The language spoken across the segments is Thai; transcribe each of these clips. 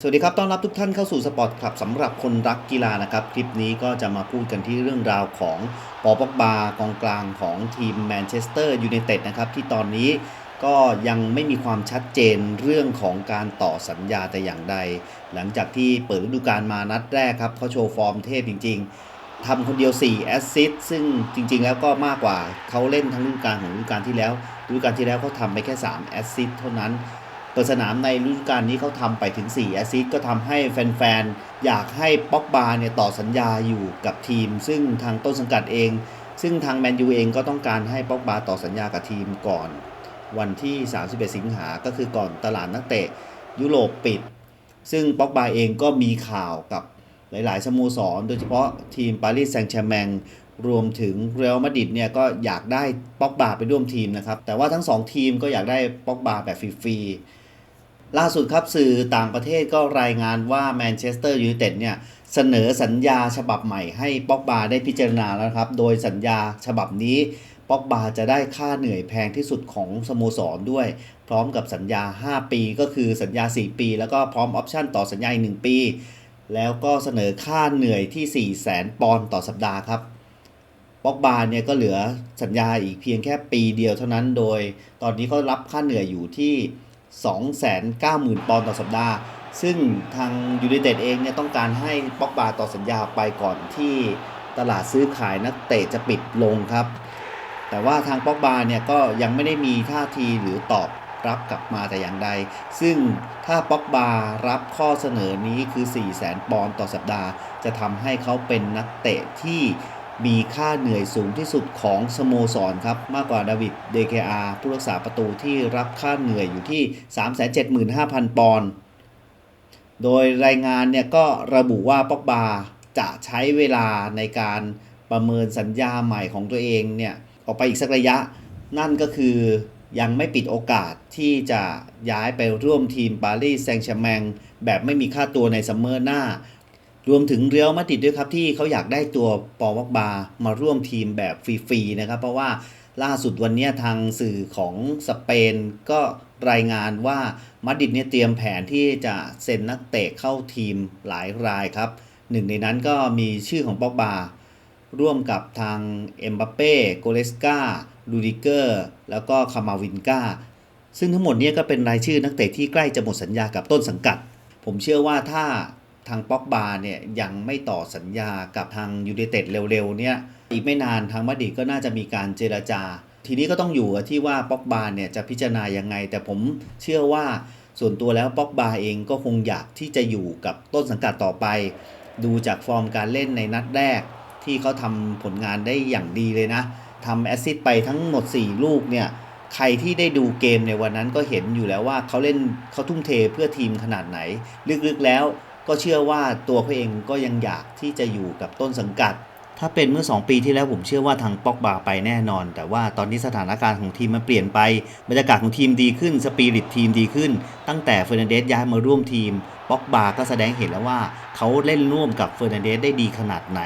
สวัสดีครับ ต้อนรับทุกท่านเข้าสู่สปอร์ตคลับสำหรับคนรักกีฬานะครับ คลิปนี้ก็จะมาพูดกันที่เรื่องราวของปอปอกบากองกลางของทีมแมนเชสเตอร์ยูไนเต็ดนะครับ ที่ตอนนี้ก็ยังไม่มีความชัดเจนเรื่องของการต่อสัญญาแต่อย่างใด หลังจากที่เปิดฤดูกาลมานัดแรกครับเขาโชว์ฟอร์มเทพจริง ๆ ทำคนเดียว 4 แอสซิสต์ซึ่งจริงๆแล้วก็มากกว่าเขาเล่นทั้งฤดูกาลของฤดูกาลที่แล้วฤดูกาลที่แล้วเขาทำไปแค่ 3 แอสซิสต์เท่านั้น เปิดสนามในฤดูกาลนี้เขาทำไปถึง 4 แอสซิสต์ก็ทำให้แฟนๆ อยากให้ป็อกบาเนี่ยต่อสัญญาอยู่กับทีม ซึ่งทางต้นสังกัดเอง ซึ่งทางแมนยูเองก็ต้องการให้ป็อกบาต่อสัญญากับทีมก่อน วันที่ 31 สิงหาก็คือก่อนตลาดนักเตะยุโรปปิด ซึ่งป็อกบาเองก็มีข่าวกับ หลาย ๆ สโมสร โดยเฉพาะทีมปารีสแซงต์แชร์แมงรวมถึงเรอัลมาดริดเนี่ยก็อยากได้ป็อกบาไปร่วมทีมนะครับ แต่ว่าทั้งสองทีมก็อยากได้ป็อกบาแบบฟรีๆล่าสุดครับสื่อต่างประเทศก็รายงานว่าแมนเชสเตอร์ยูไนเต็ดเนี่ยเสนอสัญญาฉบับใหม่ให้ป็อกบาได้พิจารณาแล้วครับ โดยสัญญาฉบับนี้ป็อกบาจะได้ค่าเหนื่อยแพงที่สุดของสโมสรด้วย พร้อมกับสัญญา 5 ปี ก็คือสัญญา 4 ปี แล้วก็พร้อมออปชั่นต่อสัญญาอีก 1 ปี แล้วก็เสนอค่าเหนื่อยที่ 4 0 0 0 0 0 ปอนด์ต่อสัปดาห์ครับป็อกบาเนี่ยก็เหลือสัญญาอีกเพียงแค่ปีเดียวเท่านั้น โดยตอนนี้เขารับค่าเหนื่อยอยู่ที่ 290,000 ปอนด์ต่อสัปดาห์ ซึ่งทางยูไนเต็ดเองเนี่ยต้องการให้ป็อกบาต่อสัญญาไปก่อนที่ตลาดซื้อขายนักเตะจะปิดลงครับ แต่ว่าทางป็อกบาเนี่ยก็ยังไม่ได้มีท่าทีหรือตอบ รับกลับมาแต่อย่างใด ซึ่งถ้าป็อกบารับข้อเสนอนี้คือ 4 0 0 0 0 0ปอนด์ต่อสัปดาห์ จะทำให้เขาเป็นนักเตะที่มีค่าเหนื่อยสูงที่สุดของสโมสรครับ มากกว่าดาวิดเดเคอาผู้รักษาประตูที่รับค่าเหนื่อยอยู่ที่ 375,000 ปอนด์โดยรายงานเนี่ยก็ระบุว่าป็อกบาจะใช้เวลาในการประเมินสัญญาใหม่ของตัวเองเนี่ย ออกไปอีกสักระยะ นั่นก็คือ ยังไม่ปิดโอกาสที่จะย้ายไปร่วมทีมปารีสแซงต์แชร์แมงแบบไม่มีค่าตัวในซัมเมอร์หน้า รวมถึงเรียวมาดริดด้วยครับที่เขาอยากได้ตัวปอวอกบามาร่วมทีมแบบฟรีๆนะครับ เพราะว่าล่าสุดวันนี้ทางสื่อของสเปนก็รายงานว่ามาดิดเนี่ยเตรียมแผนที่จะเซ็นนักเตะเข้าทีมหลายรายครับ หนึ่งในนั้นก็มีชื่อของปอกบา ร่วมกับทางเอ็มบัปเป้โกเลสกา ลูดิเกอร์ แล้วก็คามาวินกาซึ่งทั้งหมดนี้ก็เป็นรายชื่อนักเตะที่ใกล้จะหมดสัญญากับต้นสังกัด ผมเชื่อว่าถ้าทางป็อกบาเนี่ยยังไม่ต่อสัญญากับทางยูไนเต็ดเร็วๆเนี่ยอีกไม่นานทางมาดริดก็น่าจะมีการเจราจา ทีนี้ก็ต้องอยู่ที่ว่าป็อกบาเนี่ยจะพิจารณายังไง แต่ผมเชื่อว่าส่วนตัวแล้วป็อกบาเองก็คงอยากที่จะอยู่กับต้นสังกัดต่อไป ดูจากฟอร์มการเล่นในนัดแรกที่เขาทำผลงานได้อย่างดีเลยนะ ทำแอสซิสไปทั้งหมด 4 ลูกเนี่ยใครที่ได้ดูเกมในวันนั้นก็เห็นอยู่แล้วว่าเขาเล่นเขาทุ่มเทเพื่อทีมขนาดไหน ลึกๆแล้วก็เชื่อว่าตัวเขาเองก็ยังอยากที่จะอยู่กับต้นสังกัด ถ้าเป็นเมื่อ 2 ปีที่แล้วผมเชื่อว่าทางป็อกบาไปแน่นอน แต่ว่าตอนนี้สถานการณ์ของทีมมันเปลี่ยนไป บรรยากาศของทีมดีขึ้น สปิริตทีมดีขึ้น ตั้งแต่เฟอร์นันเดสย้ายมาร่วมทีมป็อกบาก็แสดงเห็นแล้วว่าเขาเล่นร่วมกับเฟอร์นันเดสได้ดีขนาดไหน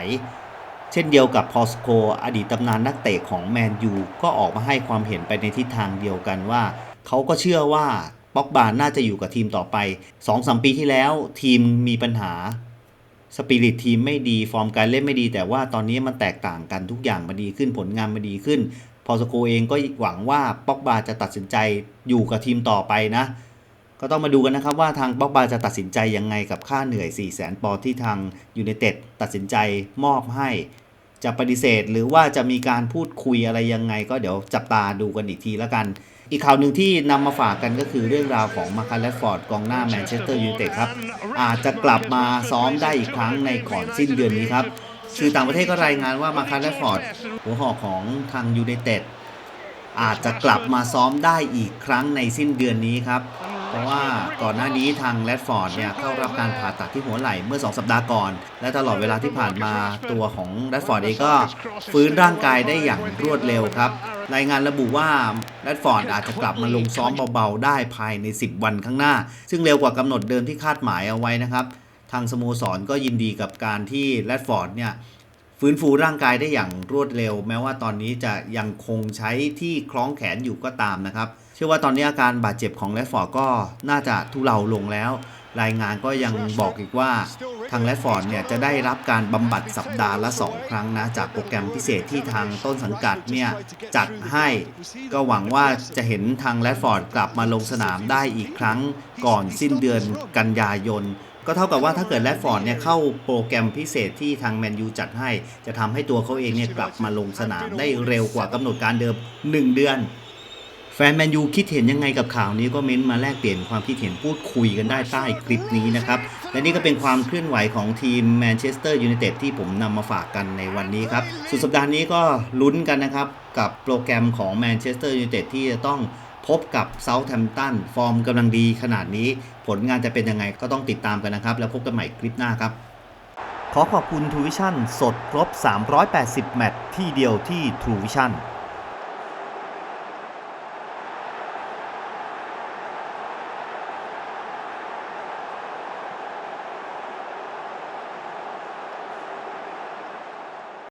เช่นเดียวกับพอสโกอดีตตำนานนักเตะของแมนยูก็ออกมาให้ความเห็นไปในทิศทางเดียวกันว่า เขาก็เชื่อว่าป็อกบาน่าจะอยู่กับทีมต่อไป2-3ปีที่แล้วทีมมีปัญหาสปิริตทีมไม่ดีฟอร์มการเล่นไม่ดี แต่ว่าตอนนี้มันแตกต่างกันทุกอย่างมาดีขึ้นผลงานมาดีขึ้น พอสโกเองก็หวังว่าป็อกบาจะตัดสินใจอยู่กับทีมต่อไปนะ ก็ต้องมาดูกันนะครับว่าทางป็อกบาจะตัดสินใจยังไงกับค่าเหนื่อย 4 0 0 0 0 0 ปอนด์ที่ทางยูไนเต็ดตัดสินใจมอบให้ จะปฏิเสธหรือว่าจะมีการพูดคุยอะไรยังไง ก็เดี๋ยวจับตาดูกันอีกทีแล้วกัน อีกข่าวหนึ่งที่นำมาฝากกันก็คือเรื่องราวของมาคาร์แลฟอร์ดกองหน้าแมนเชสเตอร์ยูไนเต็ดครับ อาจจะกลับมาซ้อมได้อีกครั้งในก่อนสิ้นเดือนนี้ครับสื่อต่างประเทศก็รายงานว่ามาคาร์แลฟอร์ดหัวหอกของทางยูไนเต็ดอาจจะกลับมาซ้อมได้อีกครั้งในสิ้นเดือนนี้ครับ เพราะว่าก่อนหน้านี้ทางแรดฟอร์ดเนี่ยเข้ารับการผ่าตัดที่หัวไหล่เมื่อ 2 สัปดาห์ก่อน และตลอดเวลาที่ผ่านมาตัวของแรดฟอร์ดเองก็ฟื้นร่างกายได้อย่างรวดเร็วครับรายงานระบุว่าแรดฟอร์ดอาจจะกลับมาลงซ้อมเบาๆ ได้ภายใน 10 วันข้างหน้า ซึ่งเร็วกว่ากำหนดเดิมที่คาดหมายเอาไว้นะครับ ทางสโมสรก็ยินดีกับการที่แรดฟอร์ดเนี่ย ฟื้นฟูร่างกายได้อย่างรวดเร็ว แม้ว่าตอนนี้จะยังคงใช้ที่คล้องแขนอยู่ก็ตามนะครับ เชื่อว่าตอนนี้อาการบาดเจ็บของแรดฟอร์ดก็น่าจะทุเลาลงแล้ว รายงานก็ยังบอกอีกว่าทางแรดฟอร์ดเนี่ยจะได้รับการบำบัดสัปดาห์ละ 2 ครั้งนะ จากโปรแกรมพิเศษที่ทางต้นสังกัดเนี่ยจัดให้ ก็หวังว่าจะเห็นทางแรดฟอร์ดกลับมาลงสนามได้อีกครั้งก่อนสิ้นเดือนกันยายน ก็เท่ากับว่าถ้าเกิดแรดฟอร์ดเนี่ยเข้าโปรแกรมพิเศษที่ทางแมนยูจัดให้ จะทำให้ตัวเขาเองเนี่ยกลับมาลงสนามได้เร็วกว่ากำหนดการเดิม 1 เดือน แฟนแมนยูคิดเห็นยังไงกับข่าวนี้ก็เม้นต์มาแลกเปลี่ยนความคิดเห็นพูดคุยกันได้ใต้คลิปนี้นะครับ และนี่ก็เป็นความเคลื่อนไหวของทีมแมนเชสเตอร์ยูไนเต็ดที่ผมนำมาฝากกันในวันนี้ครับ สุดสัปดาห์นี้ก็ลุ้นกันนะครับกับโปรแกรมของแมนเชสเตอร์ยูไนเต็ดที่จะต้อง พบกับเซาท์แฮมป์ตันฟอร์มกำลังดีขนาดนี้ ผลงานจะเป็นยังไงก็ต้องติดตามกันนะครับ แล้วพบกันใหม่คลิปหน้าครับ ขอขอบคุณทูวิชั่นสดครบ 380 แมตช์ที่เดียวที่ทูวิชั่น